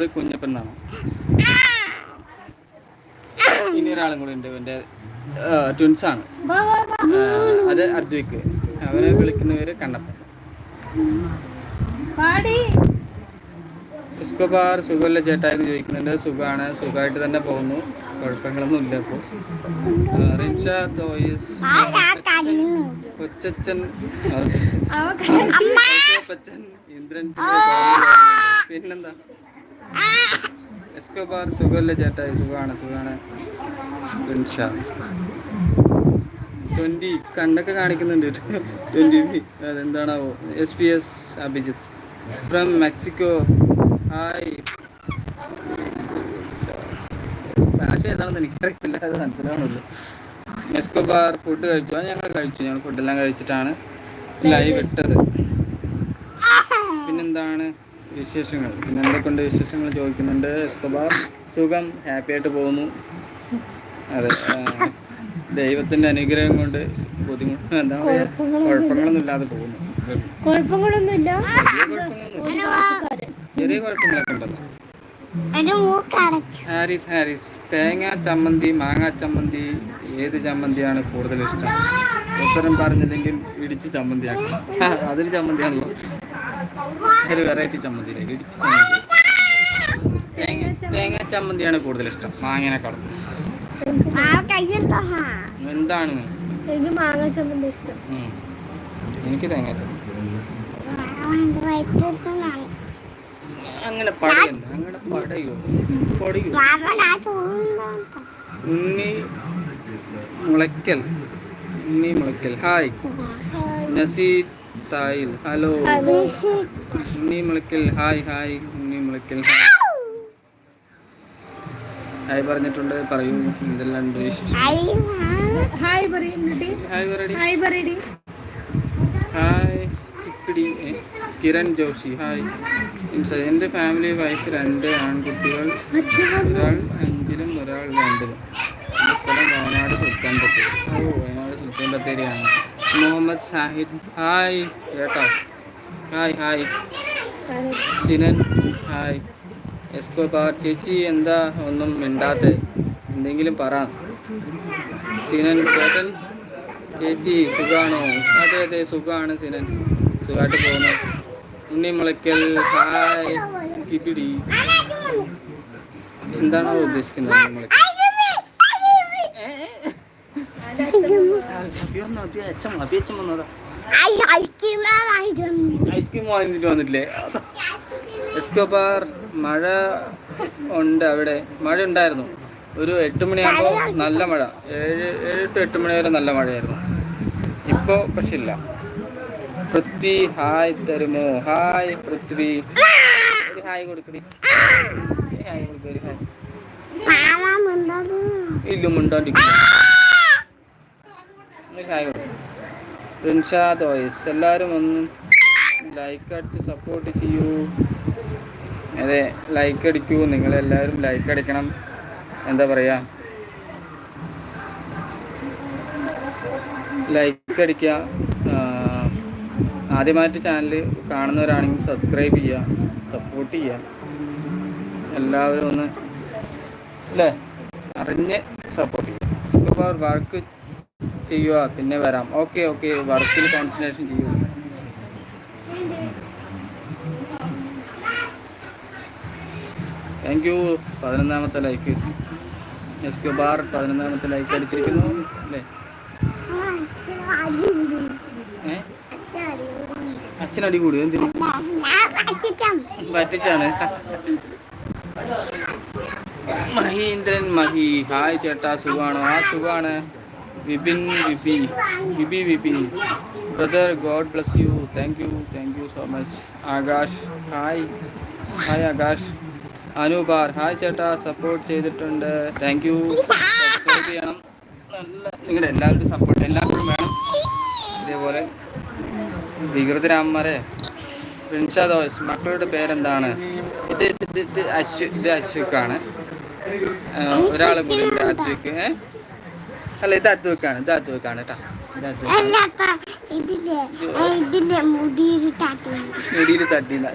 വിളിക്കുന്നത് കുഞ്ഞപ്പൻ എന്നാണ് ഇനി ഒരാളും കൂടി ഉണ്ട് എന്റെ ട്വിൻസ് ആണ്. അത് അദ്വിക്ക്. അവരെ വിളിക്കുന്ന പേര് കണ്ണപ്പൻ. പാടി. ഇസ്കോബാർ സുഖമല്ല ചേട്ടായെന്ന് ചോദിക്കുന്നുണ്ട്. സുഖമാണ് സുഖമായിട്ട് തന്നെ പോകുന്നു. കുഴപ്പങ്ങളൊന്നും ഇല്ല ഇപ്പോൾ റിൻഷ തോയിസ് കൊച്ചച്ചൻ കൊച്ചച്ചൻ ഇന്ദ്രൻ പിന്നെന്താ എസ്കോബാർ സുഖമല്ല ചേട്ടായി സുഖമാണ് സുഖമാണ് ട്വന്റി കണ്ണൊക്കെ കാണിക്കുന്നുണ്ട്. Twenty അതെന്താണാവോ? S P S Abhijith. From Mexico. Hi. ഭാഷ ഏതാണെന്ന് എനിക്കറിയില്ല. അത് മനസ്സിലാവുന്നുള്ളൂ. എസ്കോബാർ ഫുഡ് കഴിച്ചു. അത് ഞങ്ങൾ കഴിച്ചു. ഞങ്ങൾ ഫുഡെല്ലാം കഴിച്ചിട്ടാണ് ലൈവ് ഇട്ടത്. പിന്നെന്താണ്? വിശേഷങ്ങൾ? പിന്നെ എന്തൊക്കെയുണ്ട് വിശേഷങ്ങൾ? ചോദിക്കുന്നുണ്ട്. എസ്കോബാർ സുഖം. ഹാപ്പി ആയിട്ട് പോകുന്നു. അതെ ദൈവത്തിന്റെ അനുഗ്രഹം കൊണ്ട് ബുദ്ധിമുട്ട് എന്താ കുഴപ്പങ്ങളൊന്നും ഇല്ലാതെ പോകുന്നു. കുഴപ്പങ്ങളൊന്നുമില്ല. ചെറിയ കുഴപ്പങ്ങളൊക്കെ ഉണ്ടല്ലോ. ഹാരിസ് ഹാരിസ്. തേങ്ങ ചമ്മന്തി മാങ്ങ ചമ്മന്തി ഏത് ചമ്മന്തിയാണ് കൂടുതൽ ഇഷ്ടം? ഉത്തരം പറഞ്ഞില്ലെങ്കിൽ ഇടിച്ച് ചമ്മന്തിയാക്കണം ആ, അതൊരു ചമ്മന്തിയാണല്ലോ. ഒരു വെറൈറ്റി ചമ്മന്തി ഇടിച്ച് ചമ്മന്തി. തേങ്ങ തേങ്ങ ചമ്മന്തിയാണ് കൂടുതൽ ഇഷ്ടം. മാങ്ങേനെക്കാളും കടന്നു എന്താണ്? എനിക്ക് തേങ്ങ അങ്ങനെ പടയല്ല അങ്ങനെ പടയോ? Unni Mulakkal. Unni Mulakkal. Hi. Naseer. തായിൽ hello. Unni Mulakkal hi hi. Unni Mulakkal hi. Hi പറഞ്ഞിട്ടുണ്ട്. പറയൂ. എന്തെല്ലാം ഉണ്ട് വിശേഷം? ഹായ് പറയുന്നുണ്ട് ഹായ് പറയടി. ഹായ് പറയടി. സ്കിപ്പിടി കിരൺ ജോഷി. ഹായ്. എന്റെ എന്റെ ഫാമിലി വൈഫ് രണ്ട് ആൺകുട്ടികൾ. ഒരാൾ അഞ്ചിലും ഒരാൾ രണ്ടിലും. സ്ഥലം വയനാട് സുൽത്താൻ ബത്തേരി ഓ വയനാട് സുൽത്താൻ ബത്തേരിയാണ് മുഹമ്മദ് ഷാഹിദ് ഹായ് കേട്ടോ. Hi hi. Sinan hi. Escobar ചേച്ചി എന്താ ഒന്നും മിണ്ടാത്തെ? എന്തെങ്കിലും പറ. സിനൻ ചേട്ടൻ ചേച്ചി സുഖാണോ? അതെ അതെ സുഖമാണ് സിനൻ. സുഖമായിട്ട് പോകുന്നു. ഉണ്ണി മുളയ്ക്കൽ ഹായ്. കിപിടി. എന്താണോ ഉദ്ദേശിക്കുന്നത് ഉണ്ണി മുളയ്ക്കൽ? ഐസ്ക്രീം വാങ്ങിട്ട് വന്നിട്ടില്ലേ? എസ്കോബാർ മഴ ഉണ്ട് അവിടെ. മഴ ഉണ്ടായിരുന്നു ഒരു എട്ട് മണിയാകുമ്പോൾ നല്ല മഴ. ഏഴ് ഏഴ് ടു എട്ട് മണി വരെ നല്ല മഴയായിരുന്നു. ഇപ്പോൾ പക്ഷെ ഇല്ല പൃഥ്വി ഹായ് തരുമോ? ഹായ് പൃഥ്വി. ഒരു ഹായ് കൊടുക്കടി. ഒരു ഹായ് കൊടുക്ക ഒരു ഹായ്. ഇല്ല കൊടുക്കും റിൻഷാദ് വോയിസ് എല്ലാവരും ഒന്ന് ലൈക്ക് അടിച്ച് സപ്പോർട്ട് ചെയ്യൂ. അതെ ലൈക്ക് അടിക്കൂ. നിങ്ങളെല്ലാവരും ലൈക്ക് അടിക്കണം. എന്താ പറയുക ലൈക്ക് അടിക്കുക. ആദ്യമായിട്ട് ചാനൽ കാണുന്നവരാണെങ്കിൽ സബ്സ്ക്രൈബ് ചെയ്യുക സപ്പോർട്ട് ചെയ്യുക. എല്ലാവരും ഒന്ന് അല്ലേ അറിഞ്ഞ് സപ്പോർട്ട് ചെയ്യുക. വർക്ക് ചെയ്യുക പിന്നെ വരാം. ഓക്കെ ഓക്കെ വർക്കിൽ കോൺസെൻട്രേഷൻ ചെയ്യുക. താങ്ക് യു പതിനൊന്നാമത്തെ ലൈക്ക് എസ് ക്യു ബാർ പതിനൊന്നാമത്തെ ലൈക്ക് അടിച്ചിരിക്കുന്നു അല്ലേ? ഏ? അച്ഛനടി കൂടി എന്തിനു? പറ്റിച്ചാണ്. മഹീന്ദ്രൻ മഹി. ഹായ് ചേട്ടാ സുഖാണോ? ആ സുഖാണ്. Vipin Vipi Vipi Vipi brother god bless you thank you thank you so much Akash hi hi Akash അനുബാർ hi ചേട്ടാ. സപ്പോർട്ട് ചെയ്തിട്ടുണ്ട്. താങ്ക് യു സപ്പോർട്ട് ചെയ്യണം. നല്ല നിങ്ങളുടെ എല്ലാവരുടെയും സപ്പോർട്ട് എല്ലാവരും വേണം. ഇതേപോലെ വികൃതരാമന്മാരെ. പ്രിൻഷാദോസ് മക്കളുടെ പേരെന്താണ്? ഇത് ഇത് അശ്വ ഇത് അശ്വക്കാണ്. ഒരാൾ കൂടി അശ്വക്ക്. അദ്വയ്ക്ക് ഏ? അല്ല ഇത് അദ്വക്കാണ് ഇത് അദ്വക്കാണ് കേട്ടോ മുടിയിൽ തട്ടിയില്ല.